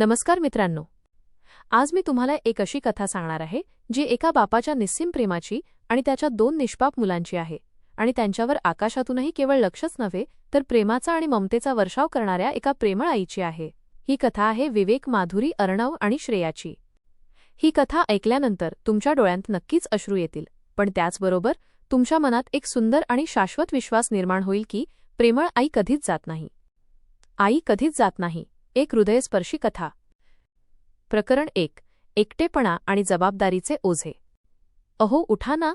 नमस्कार मित्रांनो. आज मी तुम्हाला एक अशी कथा सांगणार आहे जी एका बापाच्या निस्सिम प्रेमाची आणि त्याच्या दोन निष्पाप मुलांची आहे. आणि त्यांच्यावर आकाशातूनही केवळ लक्षच नव्हे तर प्रेमाचा आणि ममतेचा वर्षाव करणाऱ्या एका प्रेमळ आईची आहे. ही कथा आहे विवेक माधुरी अर्णव आणि श्रेयाची. ही कथा ऐकल्यानंतर तुमच्या डोळ्यांत नक्कीच अश्रू येतील. पण त्याचबरोबर तुमच्या मनात एक सुंदर आणि शाश्वत विश्वास निर्माण होईल की प्रेमळ आई कधीच जात नाही. आई कधीच जात नाही. एक हृदयस्पर्शी कथा. प्रकरण एक एकटेपणा आणि जबाबदारीचे ओझे. अहो उठा ना.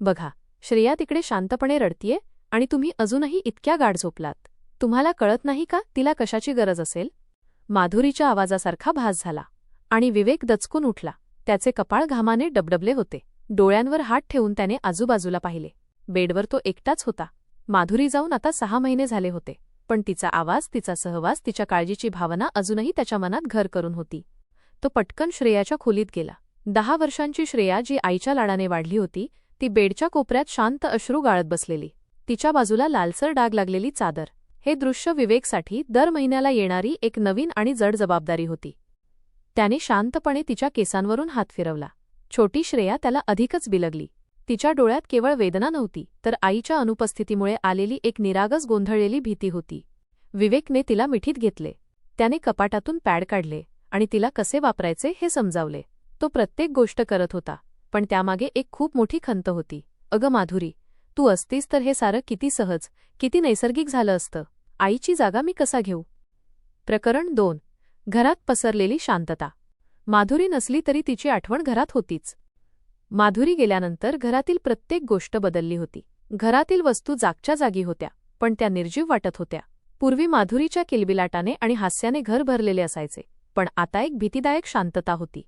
बघा श्रेया तिकडे शांतपणे रडतीये आणि तुम्ही अजूनही इतक्या गाढ झोपलात. तुम्हाला कळत नाही का तिला कशाची गरज असेल? माधुरीच्या आवाजासारखा भास झाला आणि विवेक दचकून उठला. त्याचे कपाळ घामाने डबडबले होते. डोळ्यांवर हात ठेवून त्याने आजूबाजूला पाहिले. बेडवर तो एकटाच होता. माधुरी जाऊन आता सहा महिने झाले होते. पण तिचा आवाज तिचा सहवास तिच्या काळजीची भावना अजूनही त्याच्या मनात घर करून होती. तो पटकन श्रेयाच्या खोलीत गेला. दहा वर्षांची श्रेया जी आईच्या लाडाने वाढली होती ती बेडच्या कोपऱ्यात शांत अश्रू गाळत बसलेली. तिच्या बाजूला लालसर डाग लागलेली चादर. हे दृश्य विवेकसाठी दर महिन्याला येणारी एक नवीन आणि जड जबाबदारी होती. त्याने शांतपणे तिच्या केसांवरून हात फिरवला. छोटी श्रेया त्याला अधिकच बिलगली. तिच्या डोळ्यात केवळ वेदना नव्हती तर आईच्या अनुपस्थितीमुळे आलेली एक निरागस गोंधळलेली भीती होती. विवेकने तिला मिठीत घेतले. त्याने कपाटातून पॅड काढले आणि तिला कसे वापरायचे हे समजावले. तो प्रत्येक गोष्ट करत होता पण त्यामागे एक खूप मोठी खंत होती. अगं माधुरी तू असतीस तर हे सारं किती सहज किती नैसर्गिक झालं असतं. आईची जागा मी कसा घेऊ? प्रकरण दोन. घरात पसरलेली शांतता. माधुरी नसली तरी तिची आठवण घरात होतीच. माधुरी गेल्यानंतर घरातील प्रत्येक गोष्ट बदलली होती. घरातील वस्तू जागच्या जागी होत्या पण त्या निर्जीव वाटत होत्या. पूर्वी माधुरीच्या किलबिलाटाने आणि हास्याने घर भरलेले असायचे पण आता एक भीतीदायक शांतता होती.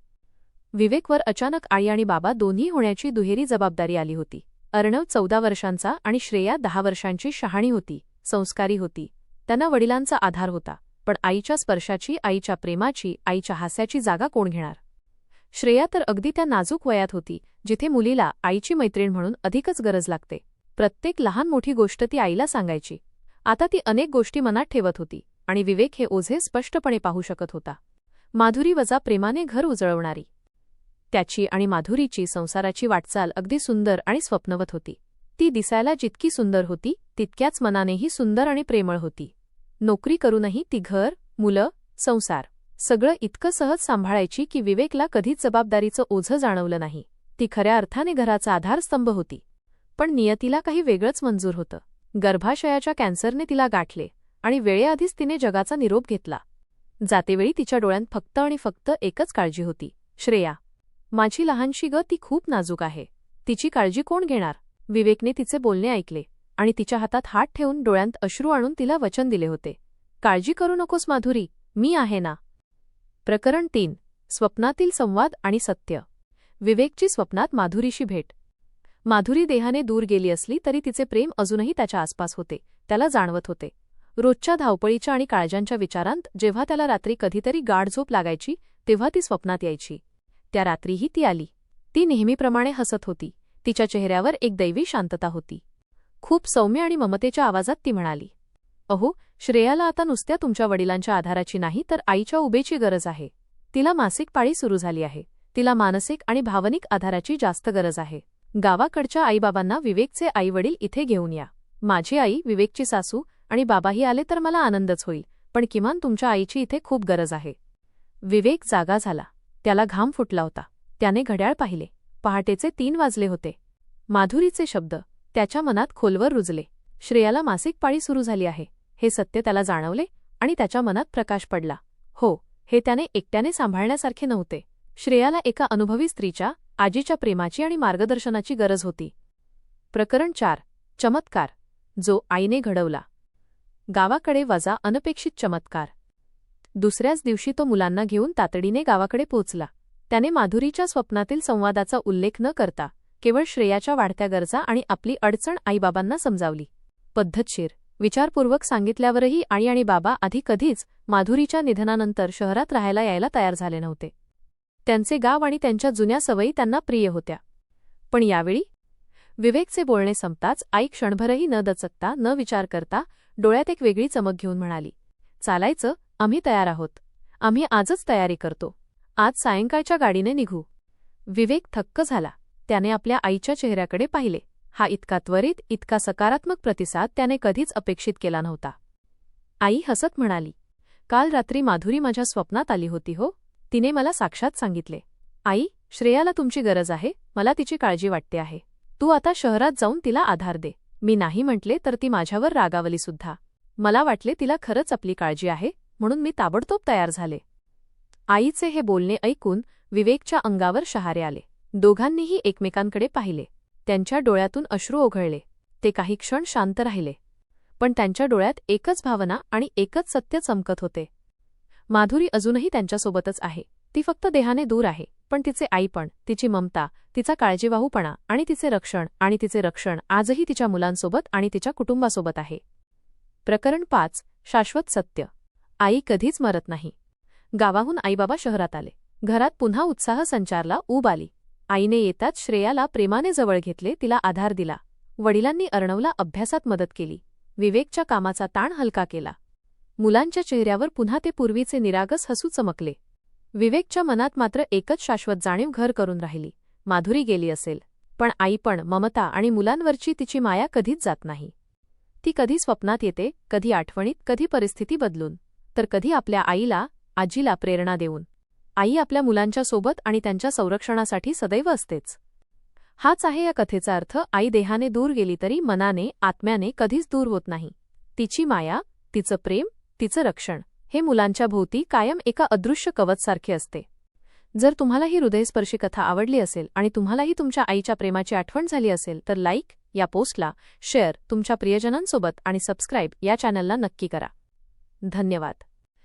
विवेकवर अचानक आई आणि बाबा दोन्ही होण्याची दुहेरी जबाबदारी आली होती. अर्णव चौदा वर्षांचा आणि श्रेया दहा वर्षांची शहाणी होती संस्कारी होती. त्यांना वडिलांचा आधार होता पण आईच्या स्पर्शाची आईच्या प्रेमाची आईच्या हास्याची जागा कोण घेणार? श्रेया तर अगदी त्या नाजूक वयात होती जिथे मुलीला आईची मैत्रीण म्हणून अधिकच गरज लागते. प्रत्येक लहान मोठी गोष्ट ती आईला सांगायची. आता ती अनेक गोष्टी मनात ठेवत होती आणि विवेक हे ओझे स्पष्टपणे पाहू शकत होता. माधुरी वजा प्रेमाने घर उजळवणारी. त्याची आणि माधुरीची संसाराची वाटचाल अगदी सुंदर आणि स्वप्नवत होती. ती दिसायला जितकी सुंदर होती तितक्याच मनानेही सुंदर आणि प्रेमळ होती. नोकरी करूनही ती घर मुलं संसार सगळं इतकं सहज सांभाळायची की विवेकला कधीच जबाबदारीचं ओझं जाणवलं नाही. ती खऱ्या अर्थाने घराचा आधारस्तंभ होती. पण नियतीला काही वेगळंच मंजूर होतं. गर्भाशयाच्या कॅन्सरने तिला गाठले आणि वेळेआधीच तिने जगाचा निरोप घेतला. जातेवेळी तिच्या डोळ्यांत फक्त आणि फक्त एकच काळजी होती. श्रेया माझी लहानशी ग ती खूप नाजूक आहे. तिची काळजी कोण घेणार? विवेकने तिचे बोलणे ऐकले आणि तिच्या हातात हात ठेवून डोळ्यांत अश्रू आणून तिला वचन दिले होते. काळजी करू नकोस माधुरी. मी आहे ना. प्रकरण तीन स्वप्नातील संवाद आणि सत्य. विवेकची स्वप्नात माधुरीशी भेट. माधुरी देहाने दूर गेली असली तरी तिचे प्रेम अजूनही त्याच्या आसपास होते त्याला जाणवत होते. रोजच्या धावपळीच्या आणि काळजांच्या विचारांत जेव्हा त्याला रात्री कधीतरी गाढ झोप लागायची तेव्हा ती स्वप्नात यायची. त्या रात्रीही ती आली. ती नेहमीप्रमाणे हसत होती. तिच्या चेहऱ्यावर एक दैवी शांतता होती. खूप सौम्य आणि ममतेच्या आवाजात ती म्हणाली अहो श्रेयाला आता नुसत्या तुमच्या वडिलांच्या आधाराची नाही तर आईच्या उभेची गरज आहे. तिला मासिक पाळी सुरू झाली आहे. तिला मानसिक आणि भावनिक आधाराची जास्त गरज आहे. गावाकडच्या आईबाबांना विवेकचे आईवडील इथे घेऊन या. माझी आई विवेकची सासू आणि बाबाही आले तर मला आनंदच होईल पण किमान तुमच्या आईची इथे खूप गरज आहे. विवेक जागा झाला. त्याला घाम फुटला होता. त्याने घड्याळ पाहिले. पहाटेचे तीन वाजले होते. माधुरीचे शब्द त्याच्या मनात खोलवर रुजले. श्रेयाला मासिक पाळी सुरू झाली आहे. हे सत्य त्याला जाणवले आणि त्याच्या मनात प्रकाश पडला. हो हे त्याने एकट्याने सांभाळण्यासारखे नव्हते. श्रेयाला एका अनुभवी स्त्रीच्या आजीच्या प्रेमाची आणि मार्गदर्शनाची गरज होती. प्रकरण चार. चमत्कार. जो आईने घडवला. गावाकडे वजा अनपेक्षित चमत्कार. दुसऱ्याच दिवशी तो मुलांना घेऊन तातडीने गावाकडे पोचला त्याने माधुरीच्या स्वप्नातील संवादाचा उल्लेख न करता केवळ श्रेयाच्या वाढत्या गरजा आणि आपली अडचण आईबाबांना समजावली. पद्धतशीर. विचारपूर्वक सांगितल्यावरही आई आणि बाबा आधी कधीच माधुरीच्या निधनानंतर शहरात राहायला यायला तयार झाले नव्हते. त्यांचे गाव आणि त्यांच्या जुन्या सवयी त्यांना प्रिय होत्या. पण यावेळी विवेकचे बोलणे संपताच आई क्षणभरही न दचकता न विचार करता डोळ्यात एक वेगळी चमक घेऊन म्हणाली चालायचं आम्ही तयार आहोत. आम्ही आजच तयारी करतो. आज सायंकाळच्या गाडीने निघू. विवेक थक्क झाला. त्याने आपल्या आईच्या चेहऱ्याकडे पाहिले. हा इतका त्वरित इतका सकारात्मक प्रतिसाद त्याने कधीच अपेक्षित केला नव्हता. आई हसत म्हणाली काल रात्री माधुरी माझ्या स्वप्नात आली होती हो. तिने मला साक्षात सांगितले. आई श्रेयाला तुमची गरज आहे मला तिची काळजी वाटते आहे. तू आता शहरात जाऊन तिला आधार दे. मी नाही म्हटले तर ती माझ्यावर रागावली सुद्धा. मला वाटले तिला खरंच आपली काळजी आहे म्हणून मी ताबडतोब तयार झाले. आईचे हे बोलणे ऐकून विवेकच्या अंगावर शहारे आले. दोघांनीही एकमेकांकडे पाहिले. त्यांच्या डोळ्यातून अश्रू ओघळले. ते काही क्षण शांत राहिले. पण त्यांच्या डोळ्यात एकच भावना आणि एकच सत्य चमकत होते. माधुरी अजूनही त्यांच्यासोबतच आहे. ती फक्त देहाने दूर आहे. पण तिचे आईपण तिची ममता तिचा काळजीवाहूपणा आणि तिचे रक्षण आणि तिचे रक्षण आजही तिच्या मुलांसोबत आणि तिच्या कुटुंबासोबत आहे. प्रकरण पाच शाश्वत सत्य. आई कधीच मरत नाही. गावाहून आईबाबा शहरात आले. घरात पुन्हा उत्साह संचारला ऊब आली. आईने येताच श्रेयाला प्रेमाने जवळ घेतले तिला आधार दिला. वडिलांनी अर्णवला अभ्यासात मदत केली. विवेकच्या कामाचा ताण हलका केला. मुलांच्या चेहऱ्यावर पुन्हा ते पूर्वीचे निरागस हसू चमकले. विवेकच्या मनात मात्र एकच शाश्वत जाणीव घर करून राहिली. माधुरी गेली असेल. पण आई पण ममता आणि मुलांवरची तिची माया कधीच जात नाही. ती कधी स्वप्नात येते कधी आठवणीत कधी परिस्थिती बदलून. तर कधी आपल्या आईला आजीला प्रेरणा देऊन. आई आपल्या मुलांच्या सोबत आणि त्यांच्या संरक्षणासाठी सदैव असतेच. हाच आहे या कथेचा अर्थ. आई देहाने दूर गेली तरी मनाने आत्म्याने कधीच दूर होत नाही. तिची माया तिचं प्रेम तिचं रक्षण हे मुलांच्या भोवती कायम एका अदृश्य कवचसारखे असते. जर तुम्हाला ही हृदयस्पर्शी कथा आवडली असेल आणि तुम्हालाही तुमच्या आईच्या प्रेमाची आठवण झाली असेल तर लाईक या पोस्टला शेअर तुमच्या प्रियजनांसोबत आणि सबस्क्राईब या चॅनलला नक्की करा. धन्यवाद.